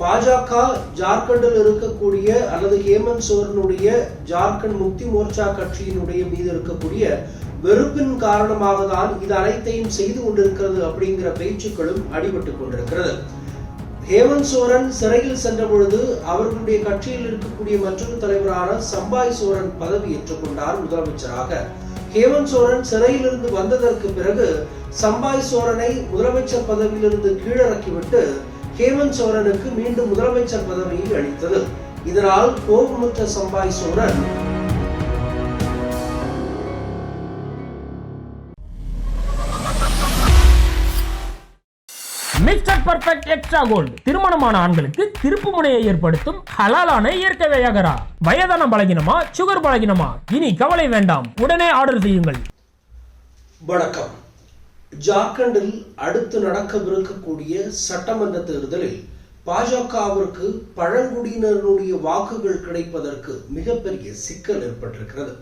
பாஜக ஜார்க்கண்டில் இருக்கக்கூடிய அல்லது ஹேமந்த் சோரனுடைய ஜார்க்கண்ட் முக்தி மோர்ச்சா கட்சியினுடைய மீது இருக்கக்கூடிய வெறுப்பின் காரணமாக தான் இது அனைத்தையும் செய்து கொண்டிருக்கிறது அப்படிங்கிற பேச்சுக்களும் அடிபட்டுக் கொண்டிருக்கிறது. ஹேமந்த் சோரன் சிறையில் சென்ற பொழுது அவர்களுடைய கட்சியில் இருக்கக்கூடிய மற்றொரு தலைவரான சம்பாய் சோரன் பதவி ஏற்றுக்கொண்டார் முதலமைச்சராக. ஹேமந்த் சோரன் சிறையிலிருந்து வந்ததற்கு பிறகு சம்பாய் சோரனை முதலமைச்சர் பதவியிலிருந்து கீழிறக்கிவிட்டு ஹேமந்த் சோரனுக்கு மீண்டும் முதலமைச்சர் பதவியை அளித்தது. இதனால் கோபமுற்ற Champai Soren. Mister perfect extra gold. திருமணமான ஆண்களுக்கு திருப்பு முனையை ஏற்படுத்தும் ஹலாலான இயற்கை வியாகரா. வயதான பலகினமா சுகர் பலகினமா? இனி கவலை வேண்டாம். உடனே ஆர்டர் செய்யுங்கள். வணக்கம். ஜார்க்கண்டில் அடுத்து நடக்கவிருக்கக்கூடிய சட்டமன்ற தேர்தலில் பாஜகவிற்கு பழங்குடியினருடைய வாக்குகள் கிடைப்பதற்கு மிகப்பெரிய சிக்கல் ஏற்பட்டிருக்கிறது.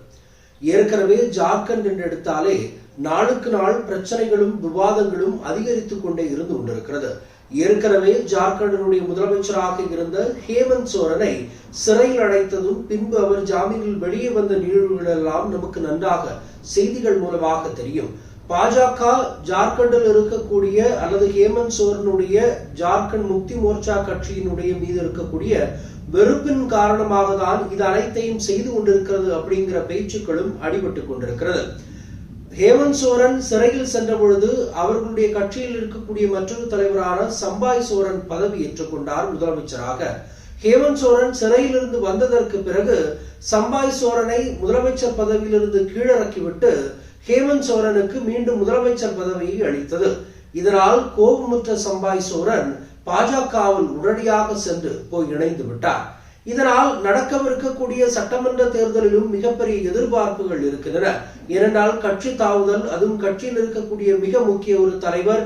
ஏற்கனவே ஜார்க்கண்ட் என்று எடுத்தாலே நாளுக்கு நாள் பிரச்சனைகளும் விவாதங்களும் அதிகரித்துக் கொண்டே இருந்து கொண்டிருக்கிறது. ஏற்கனவே ஜார்க்கண்டினுடைய முதலமைச்சராக இருந்த ஹேமந்த் சோரனை சிறையில் அடைத்ததும் பின்பு அவர் ஜாமீனில் வெளியே வந்த நிகழ்வுகள் எல்லாம் நமக்கு நன்றாக செய்திகள் மூலமாக தெரியும். பாஜக ஜார்க்கண்டில் இருக்கக்கூடிய அல்லது ஹேமந்த் சோரனுடைய ஜார்க்கண்ட் முக்தி மோர்ச்சா கட்சியினுடைய மீது இருக்கக்கூடிய வெறுப்பின் காரணமாக தான் இது அனைத்தையும் செய்து கொண்டிருக்கிறது அப்படிங்கிற பேச்சுக்களும் அடிபட்டுக் கொண்டிருக்கிறது. ஹேமந்த் சோரன் சிறையில் சென்ற பொழுது அவர்களுடைய கட்சியில் இருக்கக்கூடிய மற்றொரு தலைவரான சம்பாய் சோரன் பதவி ஏற்றுக்கொண்டார் முதலமைச்சராக. ஹேமந்த் சோரன் சிறையிலிருந்து வந்ததற்கு பிறகு சம்பாய் சோரனை முதலமைச்சர் பதவியிலிருந்து கீழிறக்கிவிட்டு ஹேமந்த் சோரனுக்கு மீண்டும் முதலமைச்சர் பதவியை அளித்தது. இதனால் கோபமுற்ற சம்பாய் சோரன் பாஜகவில் உடனடியாக சென்று போய் இணைந்து விட்டார். இதனால் நடக்கவிருக்கக்கூடிய சட்டமன்ற தேர்தலிலும் மிகப்பெரிய எதிர்பார்ப்புகள் இருக்கின்றன. ஏனென்றால் கட்சி தாவுதல் அதுவும் கட்சியில் இருக்கக்கூடிய மிக முக்கிய ஒரு தலைவர்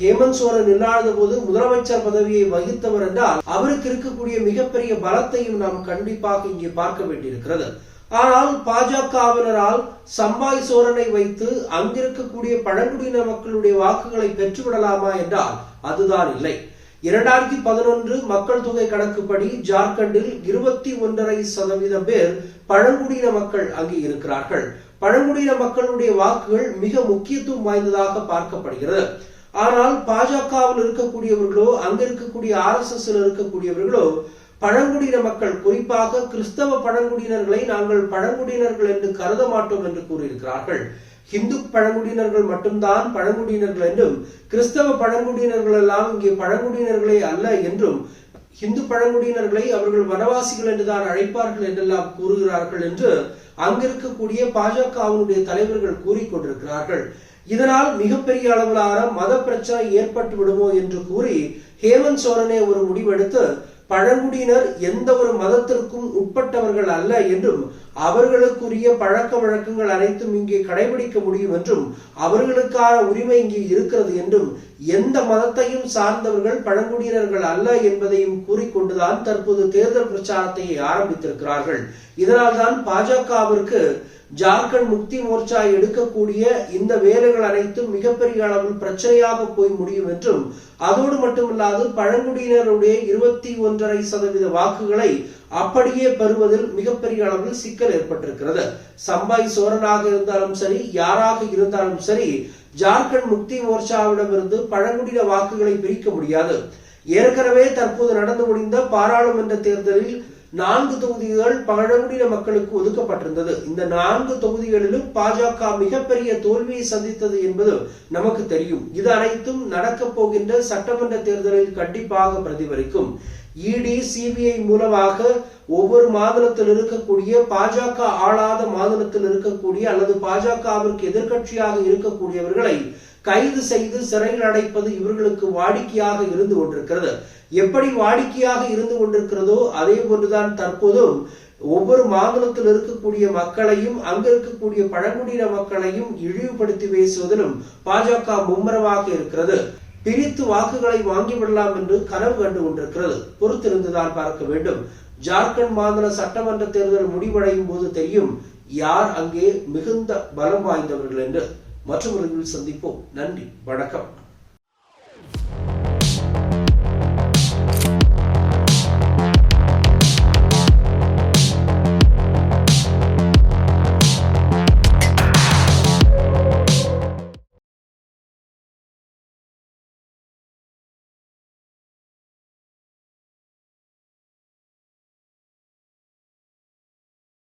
ஹேமந்த் சோரன் இல்லாத போது முதலமைச்சர் பதவியை வகித்தவர் என்றால் அவருக்கு இருக்கக்கூடிய மிகப்பெரிய பலத்தையும் நாம் கண்டிப்பாக இங்கே பார்க்க வேண்டியிருக்கிறது. ஆனால் பாஜகவினரால் சம்பாய் சோரனை வைத்து அங்கிருக்கக்கூடிய பழங்குடியின மக்களுடைய வாக்குகளை பெற்றுவிடலாமா என்றால் அதுதான் இல்லை. இரண்டாயிரத்தி பதினொன்று மக்கள் தொகை கணக்குப்படி ஜார்க்கண்டில் இருபத்தி ஒன்றரை சதவீதம் பேர் பழங்குடியின மக்கள் அங்கு இருக்கிறார்கள். பழங்குடியின மக்களுடைய வாக்குகள் மிக முக்கியத்துவம் வாய்ந்ததாக பார்க்கப்படுகிறது. ஆனால் பாஜகவில் இருக்கக்கூடியவர்களோ அங்க இருக்கக்கூடிய ஆர் எஸ் எஸ் இருக்கக்கூடியவர்களோ பழங்குடியின மக்கள் குறிப்பாக கிறிஸ்தவ பழங்குடியினர்களை நாங்கள் பழங்குடியினர்கள் என்று கருத மாட்டோம் என்று கூறியிருக்கிறார்கள். ஹிந்து பழங்குடியினர்கள் மட்டும்தான் பழங்குடியினர்கள் என்றும் கிறிஸ்தவ பழங்குடியினர்கள் எல்லாம் இங்கே பழங்குடியினர்களே அல்ல என்றும் ஹிந்து பழங்குடியினர்களை அவர்கள் வனவாசிகள் என்றுதான் அழைப்பார்கள் என்றெல்லாம் கூறுகிறார்கள் என்று அங்கிருக்கக்கூடிய பாஜகவினுடைய தலைவர்கள் கூறிக்கொண்டிருக்கிறார்கள் இதனால் மிகப்பெரிய அளவிலான மத பிரச்சனை ஏற்பட்டு விடுமோ என்று கூறி ஹேமந்த் சோரனே ஒரு முடிவெடுத்து பழங்குடியினர் எந்த ஒரு மதத்திற்கும் உட்பட்டவர்கள் அல்ல என்றும் அவர்களுக்குரிய பழக்க வழக்கங்கள் அனைத்தும் இங்கே கடைபிடிக்க முடியும் என்றும் அவர்களுக்கான உரிமை இங்கே இருக்கிறது என்றும் எந்த மதத்தையும் சார்ந்தவர்கள் பழங்குடியினர்கள் அல்ல என்பதையும் கூறிக்கொண்டுதான் தற்போது தேர்தல் பிரச்சாரத்தை ஆரம்பித்திருக்கிறார்கள். இதனால்தான் பாஜகவிற்கு ஜார்க்கண்ட் முக்தி மோர்ச்சா எடுக்கக்கூடிய இந்த வேலைகள் அனைத்தும் மிகப்பெரிய அளவில் பிரச்சனையாக போய் முடியும் என்றும் அதோடு மட்டுமில்லாது பழங்குடியினருடைய இருபத்தி ஒன்றரை சதவீத வாக்குகளை அப்படியே பெறுவதில் மிகப்பெரிய அளவில் சிக்கல் ஏற்பட்டிருக்கிறது. சம்பாய் சோரனாக இருந்தாலும் சரி யாராக இருந்தாலும் சரி ஜார்க்கண்ட் முக்தி மோர்ச்சாவிடமிருந்து பழங்குடியின வாக்குகளை பிரிக்க முடியாது. ஏற்கனவே தற்போது நடந்து முடிந்த பாராளுமன்ற தேர்தலில் நான்கு தொகுதிகள் பழங்குடியின மக்களுக்கு ஒதுக்கப்பட்டிருந்தது. இந்த நான்கு தொகுதிகளிலும் பாஜக மிகப்பெரிய தோல்வியை சந்தித்தது என்பது நமக்கு தெரியும். இது அனைத்தும் நடக்கப் போகின்ற சட்டமன்ற தேர்தலில் கண்டிப்பாக பிரதிபலிக்கும். இடி சிபிஐ மூலமாக ஒவ்வொரு மாநிலத்தில் இருக்கக்கூடிய பாஜக ஆளாத மாநிலத்தில் இருக்கக்கூடிய அல்லது பாஜகவிற்கு எதிர்கட்சியாக இருக்கக்கூடியவர்களை கைது செய்து சிறையில் அடைப்பது இவர்களுக்கு வாடிக்கையாக இருந்து கொண்டிருக்கிறது. எப்படி வாடிக்கையாக இருந்து கொண்டிருக்கிறதோ அதே போன்றுதான் தற்போதும் ஒவ்வொரு மாநிலத்தில் இருக்கக்கூடிய மக்களையும் அங்க இருக்கக்கூடிய பழங்குடியின மக்களையும் இழிவுபடுத்தி பேசுவதிலும் பாஜக மும்முரமாக இருக்கிறது. பிரித்து வாக்குகளை வாங்கிவிடலாம் என்று கனவு கண்டு கொண்டிருக்கிறது பொறுத்திருந்துதான் பார்க்க வேண்டும். ஜார்க்கண்ட் மாநில சட்டமன்ற தேர்தல் முடிவடையும் போது தெரியும் யார் அங்கே மிகுந்த பலம் வாய்ந்தவர்கள் என்று. மற்றவர்களில் சந்திப்போம். நன்றி வணக்கம்.